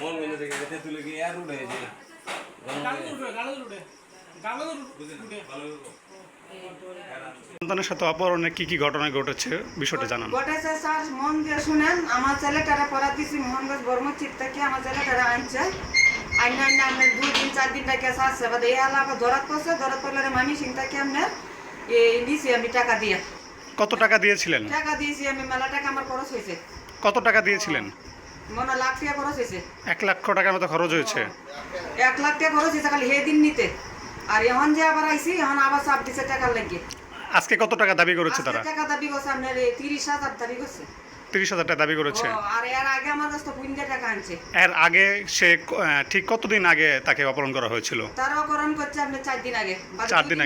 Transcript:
মন সন্তানের সাথে অপহরণের কি কি ঘটনা ঘটেছে, বিষয়টা জানান। ঘটেছে স্যার, মন দিয়ে শুনেন, আমার ছেলেটারা পড়া দিছি মোহনগঞ্জ বর্মচিত থেকে আমার ছেলেটারা আনছে। আইন আইন আপনার দুই দিন চার দিন টাকা আসছে বাদে এই এলাকা ধরাত পড়ছে ধরাত পড়লে মামি সিং থেকে আপনার এই দিছি আমি টাকা দিয়ে। কত টাকা দিয়েছিলেন? টাকা দিয়েছি আমি মেলা টাকা আমার খরচ হয়েছে। কত টাকা দিয়েছিলেন? মনে লাখ টাকা খরচ হয়েছে। এক লক্ষ টাকার মতো খরচ হয়েছে। এক লাখ টাকা খরচ হয়েছে খালি দিন নিতে। আর এখন যে আবার আইছি এখন আবার চাপ দিছে টাকার লাগে। আজকে কত টাকা দাবি করেছে তারা? টাকা দাবি করছে আপনার এই তিরিশ হাজার দাবি করছে। তিরিশ হাজার টাকা দাবি করেছে। আর এর আগে সে ঠিক কতদিন আগে তাকে অপহরণ করা হয়েছিল? তারাও করণ করছে আপনি চার দিন আগে। চার দুই দিন